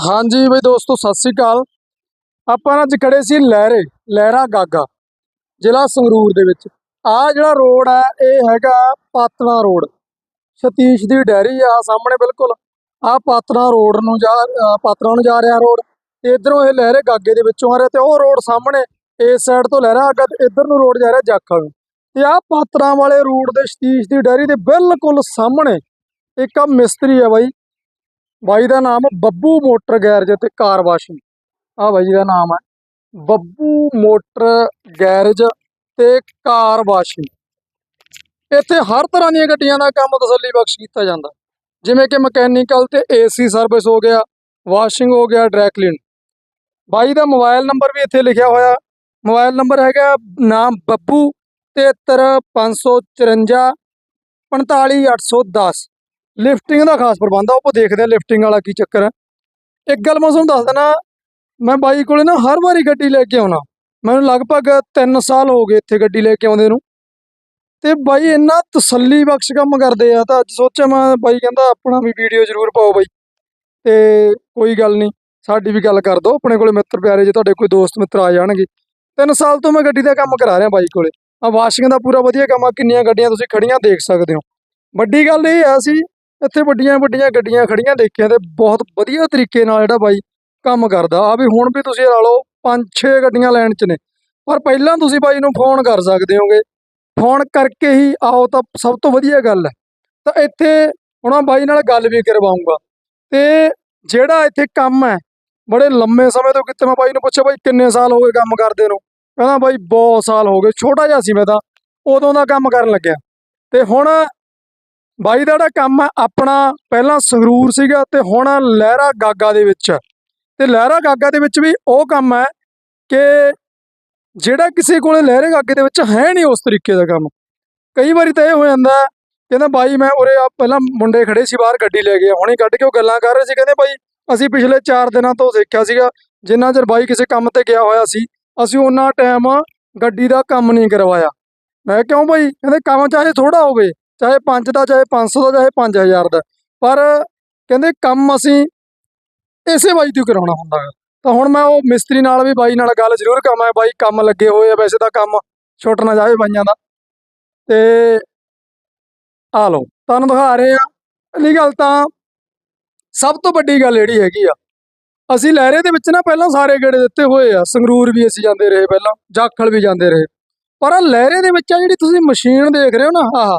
ਹਾਂਜੀ ਬਈ ਦੋਸਤੋ ਸਤਿ ਸ੍ਰੀ ਅਕਾਲ। ਆਪਾਂ ਅੱਜ ਖੜੇ ਸੀ ਲਹਿਰੇ ਲਹਿਰਾ ਗਾਗਾ ਜ਼ਿਲ੍ਹਾ ਸੰਗਰੂਰ ਦੇ ਵਿੱਚ। ਆ ਜਿਹੜਾ ਰੋਡ ਹੈ ਇਹ ਹੈਗਾ ਪਾਤਣਾ ਰੋਡ। ਸਤੀਸ਼ ਦੀ ਡੈਰੀ ਆ ਸਾਹਮਣੇ ਬਿਲਕੁਲ। ਆ ਪਾਤਣਾ ਰੋਡ ਨੂੰ ਜਾ ਅ, ਨੂੰ ਜਾ ਰਿਹਾ ਰੋਡ। ਤੇ ਇਧਰੋਂ ਇਹ ਲਹਿਰੇ ਗਾਗੇ ਦੇ ਵਿੱਚੋਂ ਆ ਰਿਹਾ ਤੇ ਉਹ ਰੋਡ ਸਾਹਮਣੇ ਇਸ ਸਾਈਡ ਤੋਂ ਲਹਿਰਾ ਗਾਗਾ ਤੇ ਇਧਰ ਨੂੰ ਰੋਡ ਜਾ ਰਿਹਾ ਜਾਖਲ ਨੂੰ। ਤੇ ਆ ਪਾਤਣਾ ਵਾਲੇ ਰੋਡ ਦੇ ਸਤੀਸ਼ ਦੀ ਡੈਰੀ ਦੇ ਬਿਲਕੁਲ ਸਾਹਮਣੇ ਇੱਕ ਆ ਮਿਸਤਰੀ ਆ ਬਾਈ। ਬਾਈ ਦਾ ਨਾਮ ਬੱਬੂ ਮੋਟਰ ਗੈਰਜ ਤੇ ਕਾਰ ਵਾਸ਼ਿੰਗ। ਆ ਬਾਈ ਦਾ ਨਾਮ ਹੈ। ਬੱਬੂ ਮੋਟਰ ਗੈਰਜ ਤੇ ਕਾਰ ਵਾਸ਼ਿੰਗ। ਇੱਥੇ ਹਰ ਤਰ੍ਹਾਂ ਦੀਆਂ ਗੱਡੀਆਂ ਦਾ ਕੰਮ ਤਸੱਲੀ ਬਖਸ਼ ਕੀਤਾ ਜਾਂਦਾ। ਜਿਵੇਂ ਕਿ ਮਕੈਨੀਕਲ ਤੇ ਏਸੀ ਸਰਵਿਸ ਹੋ ਗਿਆ, ਵਾਸ਼ਿੰਗ ਹੋ ਗਿਆ, ਡਰਾਈ ਕਲੀਨ। ਬਾਈ ਦਾ ਮੋਬਾਈਲ ਨੰਬਰ ਵੀ ਇੱਥੇ ਲਿਖਿਆ ਹੋਇਆ। ਮੋਬਾਈਲ ਨੰਬਰ ਹੈਗਾ ਨਾਮ ਬੱਬੂ 73554 45810 ਲਿਫਟਿੰਗ ਦਾ ਖਾਸ ਪ੍ਰਬੰਧ ਆ ਉਹ ਆਪਾਂ ਦੇਖਦੇ ਆ ਲਿਫਟਿੰਗ ਵਾਲਾ ਕੀ ਚੱਕਰ ਹੈ ਇੱਕ ਗੱਲ ਮੈਂ ਤੁਹਾਨੂੰ ਦੱਸ ਦਿੰਦਾ, ਮੈਂ ਬਾਈ ਕੋਲੇ ਨਾ ਹਰ ਵਾਰੀ ਗੱਡੀ ਲੈ ਕੇ ਆਉਣਾ। ਮੈਨੂੰ ਲਗਭਗ 3 ਸਾਲ ਹੋ ਗਏ ਇੱਥੇ ਗੱਡੀ ਲੈ ਕੇ ਆਉਂਦੇ ਨੂੰ। ਤੇ ਬਾਈ ਇੰਨਾ ਤਸੱਲੀ ਬਖਸ਼ ਕੰਮ ਕਰਦੇ ਆ, ਤਾਂ ਅੱਜ ਸੋਚਿਆ ਮੈਂ, ਬਾਈ ਕਹਿੰਦਾ ਆਪਣਾ ਵੀ ਵੀਡੀਓ ਜ਼ਰੂਰ ਪਾਓ ਬਾਈ। ਤੇ ਕੋਈ ਗੱਲ ਨਹੀਂ, ਸਾਡੀ ਵੀ ਗੱਲ ਕਰ ਦਿਓ। ਆਪਣੇ ਕੋਲੇ ਮਿੱਤਰ ਪਿਆਰੇ ਜੇ ਤੁਹਾਡੇ ਕੋਈ ਦੋਸਤ ਮਿੱਤਰ ਆ ਜਾਣਗੇ। 3 ਸਾਲ ਤੋਂ ਮੈਂ ਗੱਡੀ ਦਾ ਕੰਮ ਕਰਾ ਰਿਹਾ ਬਾਈ ਕੋਲੇ। ਆ ਵਾਸ਼ਿੰਗ ਦਾ ਪੂਰਾ ਵਧੀਆ ਕੰਮ ਆ, ਕਿੰਨੀਆਂ ਗੱਡੀਆਂ ਤੁਸੀਂ ਖੜੀਆਂ ਦੇਖ ਸਕਦੇ ਹੋ। ਵੱਡੀ ਗੱਲ ਇਹ ਆ ਸੀ ਇੱਥੇ ਵੱਡੀਆਂ ਵੱਡੀਆਂ ਗੱਡੀਆਂ ਖੜੀਆਂ ਦੇਖੀਆਂ ਤੇ ਬਹੁਤ ਵਧੀਆ ਤਰੀਕੇ ਨਾਲ ਜਿਹੜਾ ਬਾਈ ਕੰਮ ਕਰਦਾ। ਆ ਵੀ ਹੁਣ ਵੀ ਤੁਸੀਂ ਲਾ ਲਓ ਪੰਜ ਛੇ ਗੱਡੀਆਂ ਲੈਣ ਚ ਨੇ। ਪਰ ਪਹਿਲਾਂ ਤੁਸੀਂ ਬਾਈ ਨੂੰ ਫੋਨ ਕਰ ਸਕਦੇ ਹੋਗੇ। ਫੋਨ ਕਰਕੇ ਹੀ ਆਓ ਤਾਂ ਸਭ ਤੋਂ ਵਧੀਆ ਗੱਲ ਹੈ। ਤਾਂ ਇੱਥੇ ਹੁਣ ਬਾਈ ਨਾਲ ਗੱਲ ਵੀ ਕਰਵਾਉਂਗਾ। ਤੇ ਜਿਹੜਾ ਇੱਥੇ ਕੰਮ ਹੈ, ਬੜੇ ਲੰਮੇ ਸਮੇਂ ਤੋਂ ਕਿਤੇ ਮੈਂ ਬਾਈ ਨੂੰ ਪੁੱਛਿਆ, ਬਾਈ ਕਿੰਨੇ ਸਾਲ ਹੋ ਗਏ ਕੰਮ ਕਰਦੇ ਨੂੰ? ਕਹਿੰਦਾ, ਬਾਈ ਬਹੁਤ ਸਾਲ ਹੋ ਗਏ। ਛੋਟਾ ਜਿਹਾ ਸੀ ਮੈਂ ਤਾਂ। ਉਦੋਂ ਦਾ ਕੰਮ ਕਰਨ ਲੱਗਿਆ। ਤੇ ਹੁਣ ਬਾਈ ਦਾ ਜਿਹੜਾ ਕੰਮ ਹੈ ਆਪਣਾ ਪਹਿਲਾਂ ਸੰਗਰੂਰ ਸੀਗਾ ਤੇ ਹੁਣ ਲਹਿਰਾ ਗਾਗਾ ਦੇ ਵਿੱਚ। ਹੈ। ਤੇ ਲਹਿਰਾ ਗਾਗਾ ਦੇ ਵਿੱਚ ਵੀ ਉਹ ਕੰਮ ਹੈ ਕਿ ਜਿਹੜਾ ਕਿਸੇ ਕੋਲੇ ਲਹਿਰੇ ਗਾਗੇ ਦੇ ਵਿੱਚ ਹੈ ਨਹੀਂ ਉਸ ਤਰੀਕੇ ਦਾ ਕੰਮ। ਕਈ ਵਾਰੀ ਤਾਂ ਇਹ ਹੋ ਜਾਂਦਾ ਕਹਿੰਦਾ ਬਾਈ ਮੈਂ ਉਰੇ ਆ, ਪਹਿਲਾਂ ਮੁੰਡੇ ਖੜੇ ਸੀ, ਬਾਹਰ ਗੱਡੀ ਲੈ ਕੇ ਹੁਣੇ ਕੱਢ ਕੇ ਉਹ ਗੱਲਾਂ ਕਰ ਰਹੇ ਸੀ, ਕਹਿੰਦੇ ਬਾਈ ਅਸੀਂ ਪਿਛਲੇ 4 ਦਿਨਾਂ ਤੋਂ ਦੇਖਿਆ ਸੀਗਾ, ਜਿੰਨਾ ਚਿਰ ਬਾਈ ਕਿਸੇ ਕੰਮ ਤੇ ਗਿਆ ਹੋਇਆ ਸੀ, ਅਸੀਂ ਉਹਨਾਂ ਟਾਈਮ ਗੱਡੀ ਦਾ ਕੰਮ ਨਹੀਂ ਕਰਵਾਇਆ। ਮੈਂ ਕਿਉਂ ਬਾਈ? ਕਹਿੰਦੇ ਕੰਮ ਚਾਹੇ ਥੋੜਾ ਹੋਵੇ। ਚਾਹੇ 5 ਦਾ, ਚਾਹੇ 500 ਦਾ, ਚਾਹੇ 5000 ਦਾ। ਪਰ ਕਹਿੰਦੇ ਕੰਮ ਅਸੀਂ ਇਸੇ ਬਾਈ ਤੋਂ ਕਰਾਉਣਾ ਹੁੰਦਾ ਹੈ ਤਾਂ ਹੁਣ ਮੈਂ ਉਹ ਮਿਸਤਰੀ ਨਾਲ ਵੀ, ਬਾਈ ਨਾਲ ਗੱਲ ਜ਼ਰੂਰ ਕਰਾਂ ਬਾਈ ਕੰਮ ਲੱਗੇ ਹੋਏ ਆ, ਵੈਸੇ ਤਾਂ ਕੰਮ ਛੁੱਟ ਨਾ ਜਾਵੇ ਬਾਈਆਂ ਦਾ। ਤੇ ਆ ਲਓ, ਤੁਹਾਨੂੰ ਦਿਖਾ ਰਹੇ ਆ ਪਹਿਲੀ ਗੱਲ ਤਾਂ ਸਭ ਤੋਂ ਵੱਡੀ ਗੱਲ ਜਿਹੜੀ ਹੈਗੀ ਆ, ਅਸੀਂ ਲਹਿਰੇ ਦੇ ਵਿੱਚ ਨਾ ਪਹਿਲਾਂ ਸਾਰੇ ਗੇੜੇ ਦਿੱਤੇ ਹੋਏ ਆ। ਸੰਗਰੂਰ ਵੀ ਅਸੀਂ ਜਾਂਦੇ ਰਹੇ ਪਹਿਲਾਂ, ਜਾਖਲ ਵੀ ਜਾਂਦੇ ਰਹੇ। ਪਰ ਆ ਲਹਿਰੇ ਦੇ ਵਿੱਚ ਆ ਜਿਹੜੀ ਤੁਸੀਂ ਮਸ਼ੀਨ ਦੇਖ ਰਹੇ ਹੋ ਨਾ, ਆਹ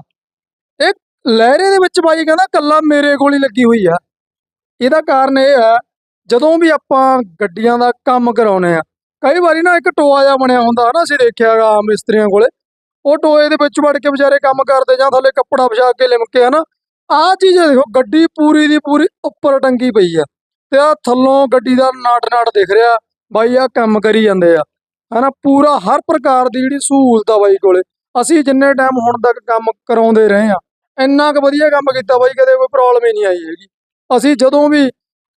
ਲਹਿਰੇ ਦੇ ਵਿੱਚ ਬਾਈ ਕਹਿੰਦਾ ਕੱਲਾ ਮੇਰੇ ਕੋਲ ਹੀ ਲੱਗੀ ਹੋਈ ਆ। ਇਹਦਾ ਕਾਰਨ ਇਹ ਹੈ, ਜਦੋਂ ਵੀ ਆਪਾਂ ਗੱਡੀਆਂ ਦਾ ਕੰਮ ਕਰਾਉਨੇ ਆ, ਕਈ ਵਾਰੀ ਨਾ ਇੱਕ ਟੋਆ ਜਿਹਾ ਬਣਿਆ ਹੁੰਦਾ ਹਨਾ, ਅਸੀਂ ਦੇਖਿਆਗਾ ਮਿਸਤਰੀਆਂ ਕੋਲੇ। ਉਹ ਟੋਏ ਦੇ ਵਿੱਚ ਵੜ ਕੇ ਵਿਚਾਰੇ ਕੰਮ ਕਰਦੇ ਜਾਂ ਥੱਲੇ ਕੱਪੜਾ ਵਿਛਾ ਕੇ ਲਿਮਕੇ ਹਨਾ। ਆਹ ਚੀਜ਼ ਦੇਖੋ, ਗੱਡੀ ਪੂਰੀ ਦੀ ਪੂਰੀ ਉੱਪਰ ਟੰਗੀ ਪਈ ਆ ਤੇ ਆ ਥੱਲੋਂ ਗੱਡੀ ਦਾ ਨਾਟ ਨਾਟ ਦਿਖ ਰਿਹਾ। ਬਾਈ ਆ ਕੰਮ ਕਰੀ ਜਾਂਦੇ ਆ। ਹਨਾ, ਪੂਰਾ ਹਰ ਪ੍ਰਕਾਰ ਦੀ ਜਿਹੜੀ ਸਹੂਲਤ ਆ ਬਾਈ ਕੋਲੇ। ਅਸੀਂ ਜਿੰਨੇ ਟਾਈਮ ਹੁਣ ਤੱਕ ਕੰਮ ਕਰਾਉਂਦੇ ਰਹੇ ਆ ਇੰਨਾ ਕੁ ਵਧੀਆ ਕੰਮ ਕੀਤਾ ਬਾਈ ਕਦੇ ਕੋਈ ਪ੍ਰੋਬਲਮ ਹੀ ਨਹੀਂ ਆਈ ਹੈਗੀ। ਅਸੀਂ ਜਦੋਂ ਵੀ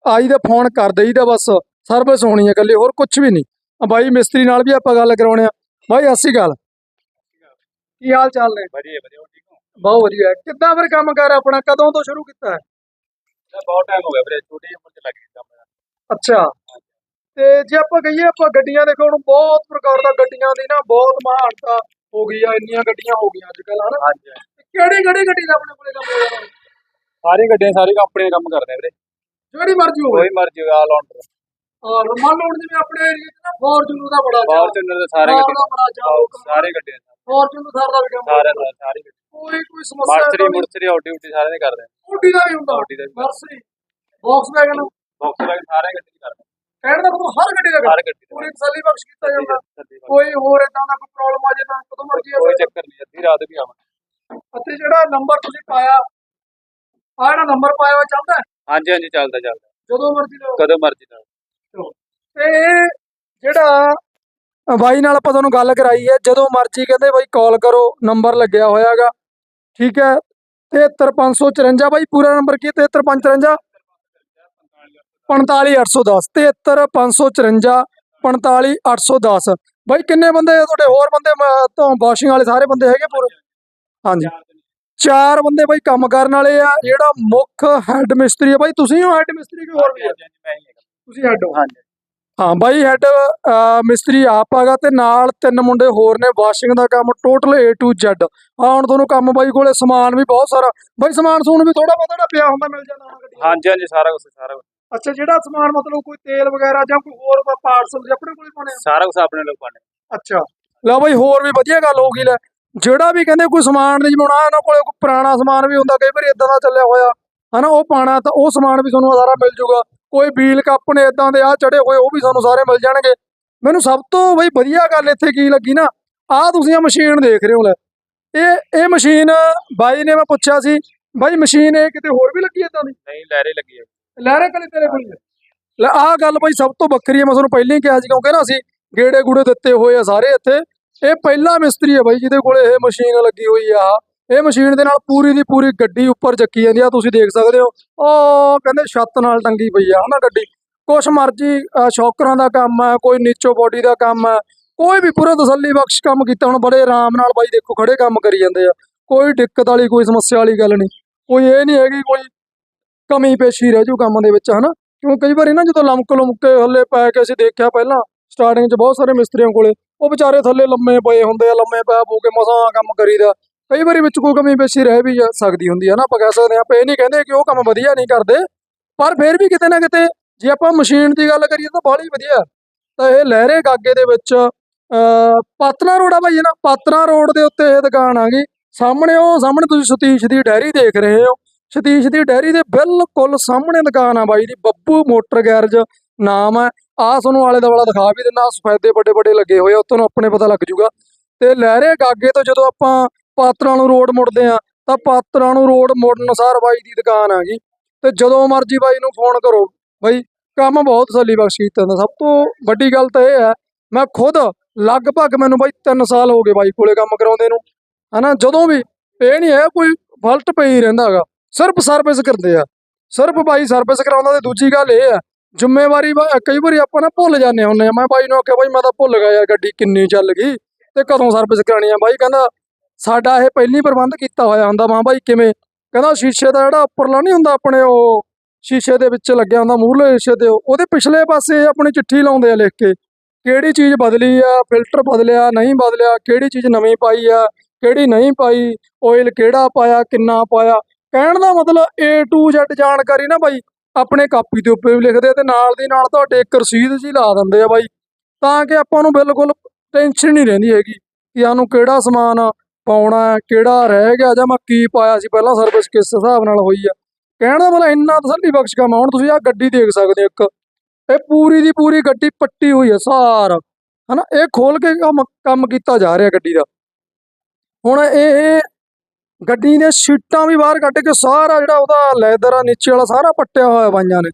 ਆਈ ਦਾ ਫੋਨ ਕਰ ਦਈਦਾ ਬਸ ਸਰਵਿਸ ਹੋਣੀ ਹੈ ਇਕੱਲੀ ਹੋਰ ਕੁਝ ਵੀ ਨਹੀਂ। ਆ ਬਾਈ ਮਿਸਤਰੀ ਨਾਲ ਵੀ ਆਪਾਂ ਗੱਲ ਕਰਾਉਣੇ ਆ। ਬਾਈ ਅਸੀਂ ਗੱਲ ਕੀ ਹਾਲ ਚਾਲ ਨੇ? ਵਧੀਆ ਵਧੀਆ ਹੋਰ ਠੀਕ ਹੋ? ਬਹੁਤ ਵਧੀਆ। ਕਿੱਦਾਂ ਫਿਰ ਕੰਮ ਕਰ ਆਪਣਾ? ਕਦੋਂ ਤੋਂ ਸ਼ੁਰੂ ਕੀਤਾ ਹੈ? ਮੈਂ ਬਹੁਤ ਟਾਈਮ ਹੋ ਗਿਆ ਵੀਰੇ ਛੋਟੀ ਜਿਹੀ ਉਮਰ ਚ ਲੱਗ ਗਿਆ ਕੰਮ ਅੱਛਾ। ਤੇ ਜੇ ਆਪਾਂ ਕਹੀਏ ਆਪਾਂ ਗੱਡੀਆਂ ਦੇਖੋ ਹੁਣ ਬਹੁਤ ਪ੍ਰਕਾਰ ਦਾ ਗੱਡੀਆਂ ਦੀ ਨਾ ਬਹੁਤ ਮਹਾਨਤਾ ਹੋ ਗਈ ਆ ਇੰਨੀਆਂ ਗੱਡੀਆਂ ਹੋ ਗਈਆਂ ਅੱਜ ਕੱਲ ਹਨਾ? ਹਾਂਜੀ। ਕਿਹੜੀ ਕਿਹੜੀ ਗੱਡੀ ਦਾ ਆਪਣੇ ਕੋਲੇ ਕੰਮ ਰਿਹਾ ਸਾਰੀ ਗੱਡੀਆਂ ਸਾਰੀ ਕੰਪਨੀਆਂ ਕੰਮ ਕਰਦੇ ਆ ਵੀਰੇ। ਜਿਹੜੀ ਮਰਜ਼ੀ ਹੋਵੇ। ਕੋਈ ਮਰਜ਼ੀ ਆ ਲਾਉਂਡਰ ਔਰ ਮੰਨ ਲਓ ਹੁਣ ਜਿਵੇਂ ਆਪਣੇ ਏਰੀਏ 'ਚ ਨਾ ਫੋਰਚੂਨਰ ਦਾ ਬੜਾ ਚੱਲ ਫਾਰਚੂਨਰ ਦੇ ਸਾਰੇ ਗੱਡੀਆਂ। ਉਹਦਾ ਬੜਾ ਚੱਲ ਸਾਰੇ ਗੱਡੀਆਂ ਫੋਰਚੂਨਰ ਦਾ ਵੀ ਕੰਮ ਸਾਰੇ ਦਾ ਸਾਰੀ ਗੱਡੀ ਕੋਈ ਕੋਈ ਸਮੱਸਿਆ ਮਾਰਸਰੀ ਮੁਰਸਰੀ ਆਡੀ ਉਡੀ ਸਾਰੇ ਦੇ ਕਰਦੇ ਆ। ਸਕੂਟੀ ਦਾ ਵੀ ਹੁੰਦਾ। ਆਡੀ ਦਾ ਮਰਸੀ ਬਾਕਸਵੈਗਨ ਬਾਕਸ ਵਾਲੇ ਸਾਰੇ ਗੱਡੀ ਕਰਦੇ। ਕਹਿਣ ਦਾ ਮਤਲਬ ਹਰ ਗੱਡੀ ਦਾ ਸਾਰੇ ਗੱਡੀ ਪੂਰੀ ਤਸੱਲੀ ਬਖਸ਼ ਕੀਤਾ ਜਾਂਦਾ। ਦਾ ਕੋਈ ਹੋਰ ਇਦਾਂ ਦਾ ਕੋਈ ਪ੍ਰੋਬਲਮ ਆ ਜੇ ਤਾਂ ਕਦੋਂ ਮਰਜ਼ੀ ਕੋਈ। ਚੱਕਰ ਨਹੀਂ ਅੱਧੀ ਰਾਤ ਵੀ ਆਵਾਂ ਅਤੇ ਜਿਹੜਾ ਨੰਬਰ ਤੁਸੀਂ ਪਾਇਆ ਆ ਜਿਹੜਾ ਨੰਬਰ ਪਾਇਆ ਹੋਇਆ ਚੱਲਦਾ? ਹੈ? ਹਾਂਜੀ ਹਾਂਜੀ ਚੱਲਦਾ ਚੱਲਦਾ। ਜਦੋਂ ਮਰਜ਼ੀ ਲਓ। ਕਦੋਂ ਮਰਜ਼ੀ ਨਾਲ ਤੇ ਇਹ ਜਿਹੜਾ ਬਾਈ ਨਾਲ ਆਪਾਂ ਤੁਹਾਨੂੰ ਗੱਲ ਕਰਾਈ ਹੈ ਜਦੋਂ ਮਰਜ਼ੀ ਕਹਿੰਦੇ ਬਾਈ ਕਾਲ ਕਰੋ ਨੰਬਰ ਲੱਗਿਆ ਹੋਇਆਗਾ। ਠੀਕ ਹੈ? 73554 ਬਾਈ ਪੂਰਾ ਨੰਬਰ ਕੀ 73554 45810 73554 45810 ਬਾਈ ਕਿੰਨੇ ਬੰਦੇ ਆ ਤੁਹਾਡੇ? ਹੋਰ ਬੰਦੇ ਮ- ਤੋਂ ਵਾਸ਼ਿੰਗ ਵਾਲੇ ਸਾਰੇ ਬੰਦੇ ਹੈਗੇ ਪੂਰੇ? ਹਾਂਜੀ। ਚਾਰ ਬੰਦੇ ਬਾਈ ਕੰਮ ਕਰਨ ਵਾਲੇ ਆ ਜਿਹੜਾ ਮੁੱਖ ਹੈੱਡ ਮਿਸਤਰੀ ਆ ਬਾਈ ਤੁਸੀਂ ਹੋ ਹੈੱਡ ਮਿਸਤਰੀ ਕਿ ਹੋਰ ਵੀ ਆ? ਤੁਸੀਂ ਹੈਡ ਹੋ। ਹਾਂਜੀ। ਹਾਂ ਬਾਈ ਹੈਡ ਮਿਸਤਰੀ ਆਪ ਆਗਾ ਤੇ ਨਾਲ ਤਿੰਨ ਮੁੰਡੇ ਹੋਰ ਨੇ ਵਾਸ਼ਿੰਗ ਦਾ ਕੰਮ ਟੋਟਲ A to Z ਹਾਂ ਹੁਣ ਤੁਹਾਨੂੰ ਕੰਮ ਬਾਈ ਕੋਲੇ ਸਮਾਨ ਵੀ ਬਹੁਤ ਸਾਰਾ। ਬਾਈ ਸਮਾਨ ਸਮੂਨ ਵੀ ਥੋੜਾ ਬਹੁਤਾ ਪਿਆ ਹੁੰਦਾ ਮਿਲ ਜਾਂਦਾ 'ਚ? ਹਾਂਜੀ ਹਾਂਜੀ ਸਾਰਾ ਕੁਝ ਸਾਰਾ ਕੁਛ। ਅੱਛਾ ਜਿਹੜਾ ਸਮਾਨ ਮਤਲਬ ਕੋਈ ਤੇਲ ਵਗੈਰਾ ਜਾਂ ਕੋਈ ਹੋਰ ਪਾਰਸਲ ਆਪਣੇ ਕੋਲੇ ਪਾਣੇ ਸਾਰਾ ਕੁਝ ਆਪਣੇ ਲੋਕਾਂ ਨੇ ਅੱਛਾ। ਲੈ ਬਾਈ ਹੋਰ ਵੀ ਵਧੀਆ ਗੱਲ ਹੋ ਗਈ ਲੈ। ਜਿਹੜਾ ਵੀ ਕਹਿੰਦੇ ਕੋਈ ਸਮਾਨ ਨਹੀਂ ਆਹ ਇਹਨਾਂ ਕੋਲੇ ਕੋਈ ਪੁਰਾਣਾ ਸਮਾਨ ਵੀ ਹੁੰਦਾ ਕਈ ਵਾਰੀ ਇਦਾਂ ਦਾ ਚੱਲਿਆ ਹੋਇਆ ਹਨਾ ਉਹ ਪਾਣਾ ਤਾਂ ਉਹ ਸਮਾਨ ਵੀ ਤੁਹਾਨੂੰ ਸਾਰਾ ਮਿਲ ਜੂਗਾ। ਕੋਈ ਬੀਲ ਕੱਪ ਨੇ ਇਦਾਂ ਦੇ ਆ ਚੜੇ ਹੋਏ ਉਹ ਵੀ ਸਾਨੂੰ ਸਾਰੇ ਮਿਲ ਜਾਣਗੇ। ਮੈਨੂੰ ਸਭ ਤੋਂ ਬਈ ਵਧੀਆ ਗੱਲ ਇੱਥੇ ਕੀ ਲੱਗੀ ਨਾ ਆਹ ਤੁਸੀਂ ਆ ਮਸ਼ੀਨ ਦੇਖ ਰਹੇ ਹੋ ਲੈ। ਇਹ ਇਹ ਮਸ਼ੀਨ ਬਾਈ ਨੇ ਮੈਂ ਪੁੱਛਿਆ ਸੀ ਬਾਈ ਮਸ਼ੀਨ ਇਹ ਕਿਤੇ ਹੋਰ ਵੀ ਲੱਗੀ ਇਦਾਂ ਦੀ? ਨਹੀਂ ਲਹਿਰੇ ਲੱਗੀ ਹੈ ਲਹਿਰੇ ਕਲੀ ਤੇਰੇ ਕੋਲ। ਲੈ ਆਹ ਗੱਲ ਬਈ ਸਭ ਤੋਂ ਵੱਖਰੀ ਹੈ ਮੈਂ ਤੁਹਾਨੂੰ ਪਹਿਲਾਂ ਹੀ ਕਿਹਾ ਸੀ ਕਿਉਂਕਿ ਨਾ ਅਸੀਂ ਗੇੜੇ ਗੂੜੇ ਦਿੱਤੇ ਹੋਏ ਆ ਸਾਰੇ ਇੱਥੇ। ਇਹ ਪਹਿਲਾ ਮਿਸਤਰੀ ਹੈ ਬਾਈ, ਜਿਹਦੇ ਕੋਲੇ ਇਹ ਮਸ਼ੀਨ ਲੱਗੀ ਹੋਈ ਆ। ਇਹ ਮਸ਼ੀਨ ਦੇ ਨਾਲ ਪੂਰੀ ਦੀ ਪੂਰੀ ਗੱਡੀ ਉੱਪਰ ਚੱਕੀ ਜਾਂਦੀ ਆ, ਤੁਸੀਂ ਦੇਖ ਸਕਦੇ ਹੋ। ਉਹ ਕਹਿੰਦੇ ਛੱਤ ਨਾਲ ਟੰਗੀ ਪਈ ਆ, ਹਨਾ ਗੱਡੀ? ਕੁਛ ਮਰਜ਼ੀ ਸ਼ੌਕਰਾਂ ਦਾ ਕੰਮ ਹੈ ਕੋਈ ਨੀਚੋ ਬੋਡੀ ਦਾ ਕੰਮ ਹੈ ਕੋਈ ਵੀ ਪੂਰਾ ਤਸੱਲੀ ਬਖਸ਼ ਕੰਮ ਕੀਤਾ, ਹੁਣ ਬੜੇ ਆਰਾਮ ਨਾਲ ਬਾਈ ਦੇਖੋ, ਖੜੇ ਕੰਮ ਕਰੀ ਜਾਂਦੇ ਆ। ਕੋਈ ਦਿੱਕਤ ਵਾਲੀ, ਕੋਈ ਸਮੱਸਿਆ ਵਾਲੀ ਗੱਲ ਨਹੀਂ। ਕੋਈ ਇਹ ਨਹੀਂ ਹੈਗੀ, ਕੋਈ ਕਮੀ ਪੇਸ਼ੀ ਰਹਿ ਜੂ ਕੰਮ ਦੇ ਵਿੱਚ, ਹਨਾ? ਕਿਉਂ ਕਈ ਵਾਰੀ ਨਾ ਜਦੋਂ ਲਮਕ ਲਮਕੇ ਹੱਲੇ ਪੈ ਕੇ ਅਸੀਂ ਦੇਖਿਆ ਪਹਿਲਾਂ ਸਟਾਰਟਿੰਗ 'ਚ ਬਹੁਤ ਸਾਰੇ ਮਿਸਤਰੀਆਂ ਕੋਲੇ। ਉਹ ਵਿਚਾਰੇ ਥੱਲੇ ਲੰਮੇ ਪਏ ਹੁੰਦੇ ਆ, ਲੰਮੇ ਪੈ ਪੂ ਕੇ ਮਸਾਂ ਕੰਮ ਕਰੀਦਾ। ਕਈ ਵਾਰੀ ਵਿੱਚ ਕੋਈ ਕਮੀ ਪੇਸ਼ੀ ਰਹਿ ਵੀ ਸਕਦੀ ਹੁੰਦੀ ਹੈ ਨਾ, ਆਪਾਂ ਕਹਿ ਸਕਦੇ ਹਾਂ ਆਪਾਂ ਇਹ ਨਹੀਂ ਕਹਿੰਦੇ ਕਿ ਉਹ ਕੰਮ ਵਧੀਆ ਨਹੀਂ ਕਰਦੇ, ਪਰ ਫਿਰ ਵੀ ਕਿਤੇ ਨਾ ਕਿਤੇ ਜੇ ਆਪਾਂ ਮਸ਼ੀਨ ਦੀ ਗੱਲ ਕਰੀਏ ਤਾਂ ਬਾਹਲੀ ਵਧੀਆ। ਤਾਂ ਇਹ ਲਹਿਰੇ ਗਾਗੇ ਦੇ ਵਿੱਚ, ਅਹ ਪਾਤਨਾ ਰੋਡ ਆ ਭਾਈ ਨਾ ਪਾਤਨਾ ਰੋਡ ਦੇ ਉੱਤੇ ਇਹ ਦੁਕਾਨ ਆ ਗਈ। ਸਾਹਮਣੇ ਉਹ, ਸਾਹਮਣੇ ਤੁਸੀਂ ਸਤੀਸ਼ ਦੀ ਡੈਰੀ ਦੇਖ ਰਹੇ ਹੋ। ਸਤੀਸ਼ ਦੀ ਡੈਰੀ ਦੇ ਬਿਲਕੁਲ ਸਾਹਮਣੇ ਦੁਕਾਨ ਆ ਬਾਈ ਦੀ, ਬੱਬੂ ਮੋਟਰ ਗੈਰਜ ਨਾਮ ਹੈ ਆ ਤੁਹਾਨੂੰ ਆਲੇ ਦੁਆਲਾ ਦਿਖਾ ਵੀ ਦਿੰਦਾ ਸਫੈਦੇ ਵੱਡੇ ਵੱਡੇ ਲੱਗੇ ਹੋਏ ਆ, ਉੱਥੋਂ ਨੂੰ ਆਪਣੇ ਪਤਾ ਲੱਗ ਜੂਗਾ। ਤੇ ਲਹਿਰੇ ਗਾਗੇ ਤੋਂ ਜਦੋਂ ਆਪਾਂ ਪਾਤਰਾਂ ਨੂੰ ਰੋਡ ਮੁੜਦੇ ਆ, ਤਾਂ ਪਾਤਰਾਂ ਨੂੰ ਰੋਡ ਮੁੜਨ ਸਾਰ ਬਾਈ ਦੀ ਦੁਕਾਨ ਆ ਗਈ ਤੇ ਜਦੋਂ ਮਰਜ਼ੀ ਬਾਈ ਨੂੰ ਫੋਨ ਕਰੋ, ਬਾਈ ਕੰਮ ਬਹੁਤ ਤਸੱਲੀ ਬਖਸ਼ ਕੀਤਾ ਸਭ ਤੋਂ ਵੱਡੀ ਗੱਲ ਤਾਂ ਇਹ ਹੈ, ਮੈਂ ਖੁਦ ਲਗਭਗ ਮੈਨੂੰ ਬਾਈ 3 ਸਾਲ ਹੋ ਗਏ ਬਾਈ ਕੋਲੇ ਕੰਮ ਕਰਾਉਂਦੇ ਨੂੰ। ਹਨਾ, ਜਦੋਂ ਵੀ ਇਹ ਨਹੀਂ ਹੈ ਕੋਈ ਫਲਟ ਪਈ ਰਹਿੰਦਾ ਹੈਗਾ, ਸਿਰਫ ਸਰਵਿਸ ਕਰਦੇ ਆ। ਸਿਰਫ ਬਾਈ ਸਰਵਿਸ ਕਰਾਉਂਦਾ ਤੇ ਦੂਜੀ ਗੱਲ ਇਹ ਹੈ ਜ਼ਿੰਮੇਵਾਰੀ ਬਾ- ਕਈ ਵਾਰੀ ਆਪਾਂ ਨਾ ਭੁੱਲ ਜਾਂਦੇ ਹੁੰਦੇ ਆ। ਮੈਂ ਬਾਈ ਨੂੰ ਆਖਿਆ, ਬਾਈ ਮੈਂ ਤਾਂ ਭੁੱਲ ਗਿਆ ਯਾਰ ਗੱਡੀ ਕਿੰਨੀ ਚੱਲ ਗਈ ਤੇ ਕਦੋਂ ਸਰਵਿਸ ਕਰਾਣੀ ਆ। ਬਾਈ ਕਹਿੰਦਾ, ਸਾਡਾ ਇਹ ਪਹਿਲੀ ਪ੍ਰਬੰਧ ਕੀਤਾ ਹੋਇਆ ਹੁੰਦਾ। ਮਾਂ ਬਾਈ ਕਿਵੇਂ? ਕਹਿੰਦਾ, ਸ਼ੀਸ਼ੇ ਦਾ ਜਿਹੜਾ ਉੱਪਰਲਾ ਨਹੀਂ ਹੁੰਦਾ ਆਪਣੇ, ਉਹ ਸ਼ੀਸ਼ੇ ਦੇ ਵਿੱਚ ਲੱਗਿਆ ਹੁੰਦਾ, ਮੂਹਰਲੇ ਸ਼ੀਸ਼ੇ ਤੇ, ਉਹਦੇ ਪਿਛਲੇ ਪਾਸੇ ਆਪਣੀ ਚਿੱਠੀ ਲਾਉਂਦੇ ਆ ਲਿਖ ਕੇ। ਕਿਹੜੀ ਚੀਜ਼ ਬਦਲੀ ਆ? ਫਿਲਟਰ ਬਦਲਿਆ, ਨਹੀਂ ਬਦਲਿਆ? ਕਿਹੜੀ ਚੀਜ਼ ਨਵੀਂ ਪਾਈ ਆ? ਕਿਹੜੀ ਨਹੀਂ ਪਾਈ? ਆਇਲ ਕਿਹੜਾ ਪਾਇਆ? ਕਿੰਨਾ ਪਾਇਆ? ਕਹਿਣ ਦਾ ਮਤਲਬ A to Z ਜਾਣਕਾਰੀ ਨਾ ਬਾਈ। ਆਪਣੇ ਕਾਪੀ ਦੇ ਉੱਪਰ ਵੀ ਲਿਖਦੇ ਆ ਤੇ ਨਾਲ ਦੀ ਨਾਲ ਤੁਹਾਡੇ ਇੱਕ ਰਸੀਦ ਜੀ ਲਾ ਦਿੰਦੇ ਆ ਬਾਈ। ਤਾਂ ਕਿ ਆਪਾਂ ਨੂੰ ਬਿਲਕੁਲ ਟੈਨਸ਼ਨ ਨਹੀਂ ਰਹਿੰਦੀ ਹੈਗੀ ਕਿ ਸਾਨੂੰ ਕਿਹੜਾ ਸਮਾਨ ਪਾਉਣਾ ਹੈ, ਕਿਹੜਾ ਰਹਿ ਗਿਆ ਜਾਂ ਮੈਂ ਕੀ ਪਾਇਆ ਸੀ, ਪਹਿਲਾਂ ਸਰਵਿਸ ਕਿਸ ਹਿਸਾਬ ਨਾਲ ਹੋਈ ਆ। ਕਹਿਣ ਦਾ ਮਤਲਬ ਇੰਨਾ ਤਸੱਲੀ ਬਖਸ਼ ਕੰਮ ਆ। ਹੁਣ ਤੁਸੀਂ ਆ ਗੱਡੀ ਦੇਖ ਸਕਦੇ ਹੋ ਇੱਕ। ਇਹ ਪੂਰੀ ਦੀ ਪੂਰੀ ਗੱਡੀ ਪੱਟੀ ਹੋਈ ਹੈ ਸਾਰ, ਹਨਾ? ਇਹ ਖੋਲ ਕੇ ਕੰਮ ਕੰਮ ਕੀਤਾ ਜਾ ਰਿਹਾ ਗੱਡੀ ਦਾ। ਹੁਣ ਇਹ ਗੱਡੀ ਦੇ ਸੀਟਾਂ ਵੀ ਬਾਹਰ ਕੱਢ ਕੇ ਸਾਰਾ ਜਿਹੜਾ ਉਹਦਾ ਲੈਦਰ ਆ, ਨੀਚੇ ਵਾਲਾ ਸਾਰਾ ਪੱਟਿਆ ਹੋਇਆ ਬਾਈਆਂ ਨੇ।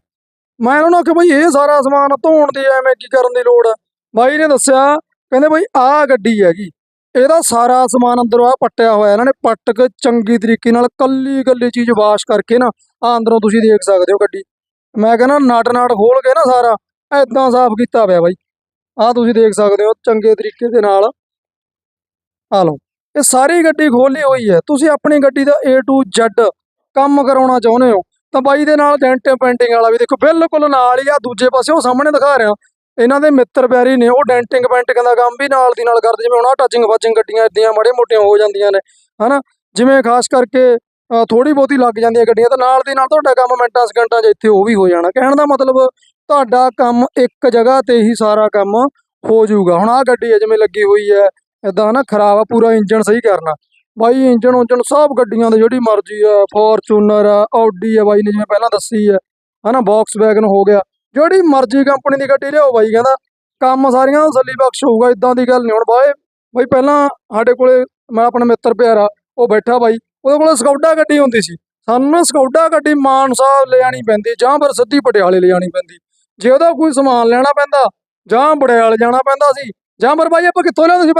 ਮੈਂ ਉਹਨਾਂ ਨੂੰ ਆਖਿਆ, ਬਈ ਇਹ ਸਾਰਾ ਸਮਾਨ ਧੋਣ ਦੀ ਐਵੇਂ ਕੀ ਕਰਨ ਦੀ ਲੋੜ ਆ? ਬਾਈ ਨੇ ਦੱਸਿਆ, ਕਹਿੰਦੇ ਬਈ ਆਹ ਗੱਡੀ ਹੈਗੀ, ਇਹਦਾ ਸਾਰਾ ਸਮਾਨ ਅੰਦਰੋਂ ਆ ਪੱਟਿਆ ਹੋਇਆ, ਇਹਨਾਂ ਨੇ ਪੱਟ ਕੇ ਚੰਗੀ ਤਰੀਕੇ ਨਾਲ ਕੱਲੀ ਕੱਲੀ ਚੀਜ਼ ਵਾਸ਼ ਕਰਕੇ ਨਾ ਆ ਅੰਦਰੋਂ ਤੁਸੀਂ ਦੇਖ ਸਕਦੇ ਹੋ ਗੱਡੀ। ਮੈਂ ਕਹਿੰਦਾ, ਨਟ ਨਾਟ ਖੋਲ ਕੇ ਨਾ ਸਾਰਾ ਐਦਾਂ ਸਾਫ਼ ਕੀਤਾ ਪਿਆ ਬਾਈ। ਆਹ ਤੁਸੀਂ ਦੇਖ ਸਕਦੇ ਹੋ ਚੰਗੇ ਤਰੀਕੇ ਦੇ ਨਾਲ। ਆ ਲਓ। ਇਹ ਸਾਰੀ ਗੱਡੀ ਖੋਲੀ ਹੋਈ ਹੈ। ਤੁਸੀਂ ਆਪਣੀ ਗੱਡੀ ਦਾ A to Z ਕੰਮ ਕਰਾਉਣਾ ਚਾਹੁੰਦੇ ਹੋ, ਤਾਂ ਬਾਈ ਦੇ ਨਾਲ ਡੈਂਟ ਪੇਂਟਿੰਗ ਵਾਲਾ ਵੀ ਦੇਖੋ, ਬਿਲਕੁਲ ਨਾਲ ਹੀ ਆ, ਦੂਜੇ ਪਾਸੇ ਉਹ ਸਾਹਮਣੇ ਦਿਖਾ ਰਿਹਾ। ਇਹਨਾਂ ਦੇ ਮਿੱਤਰ ਪਿਆਰੀ ਨੇ, ਉਹ ਡੈਂਟਿੰਗ ਪੇਂਟਿੰਗ ਦਾ ਕੰਮ ਵੀ ਨਾਲ ਦੀ ਨਾਲ ਕਰਦੇ, ਜਿਵੇਂ ਹੁਣ ਆ ਟੱਚਿੰਗ ਫੱਚਿੰਗ ਗੱਡੀਆਂ ਇਦਾਂ ਮਾੜੇ ਮੋਟੀਆਂ ਹੋ ਜਾਂਦੀਆਂ ਨੇ, ਹਨਾ? ਜਿਵੇਂ ਖਾਸ ਕਰਕੇ ਥੋੜੀ ਬਹੁਤੀ ਲੱਗ ਜਾਂਦੀਆਂ ਗੱਡੀਆਂ, ਤਾਂ ਨਾਲ ਦੀ ਨਾਲ ਤੁਹਾਡਾ ਕੰਮ ਮਿੰਟਾਂ, ਸਕਿੰਟਾਂ 'ਚ ਇੱਥੇ ਉਹ ਵੀ ਹੋ ਜਾਣਾ। ਕਹਿਣ ਦਾ ਮਤਲਬ, ਤੁਹਾਡਾ ਕੰਮ ਇੱਕ ਜਗ੍ਹਾ ਤੇ ਹੀ ਸਾਰਾ ਕੰਮ ਹੋ ਜਾਊਗਾ। ਹੁਣ ਆ ਗੱਡੀ ਹੈ, ਜਿਵੇਂ ਲੱਗੀ ਹੋਈ ਹੈ ਇਦਾਂ ਨਾ ਖਰਾਬ ਆ, ਪੂਰਾ ਇੰਜਨ ਸਹੀ ਕਰਨਾ। ਬਾਈ ਇੰਜਨ ਉਂਜਨ ਸਭ ਗੱਡੀਆਂ ਦੇ, ਜਿਹੜੀ ਮਰਜ਼ੀ ਆ, ਫੋਰਚੂਨਰ ਆ ਆਡੀ ਆ ਬਾਈ ਨੇ ਜਿਵੇਂ ਪਹਿਲਾਂ ਦੱਸੀ ਹੈ ਹਨਾ ਬਾਕਸ ਵੈਗਨ ਹੋ ਗਿਆ। ਜਿਹੜੀ ਮਰਜ਼ੀ ਕੰਪਨੀ ਦੀ ਗੱਡੀ ਲਿਆਓ ਬਾਈ, ਕਹਿੰਦਾ ਕੰਮ ਸਾਰੀਆਂ ਤਸੱਲੀ ਬਖਸ਼ ਹੋਊਗਾ ਇਦਾਂ ਦੀ ਗੱਲ ਨਹੀਂ ਹੁਣ। ਬਾਈ ਬਾਈ ਪਹਿਲਾਂ ਸਾਡੇ ਕੋਲੇ ਮੈਂ ਆਪਣਾ ਮਿੱਤਰ ਪਿਆਰਾ ਉਹ ਬੈਠਾ ਬਾਈ, ਉਹਦੇ ਕੋਲੇ ਸਕੌਡਾ ਗੱਡੀ ਹੁੰਦੀ ਸੀ। ਸਾਨੂੰ ਨਾ ਸਕੌਡਾ ਗੱਡੀ ਮਾਨਸਾ ਲਿਆਣੀ ਪੈਂਦੀ, ਜਾਂ ਫਿਰ ਸਿੱਧੀ ਪਟਿਆਲੇ ਲਿਆਣੀ ਪੈਂਦੀ। ਜੇ ਉਹਦਾ ਕੋਈ ਸਮਾਨ ਲੈਣਾ ਪੈਂਦਾ, ਜਾਂ ਬੜਿਆਲ ਜਾਣਾ ਪੈਂਦਾ ਸੀ, ਜਾਂ ਫਿਰ ਬਾਈ ਆਪਾਂ ਕਿੱਥੋਂ ਲਿਆਉਂਦੇ ਸੀ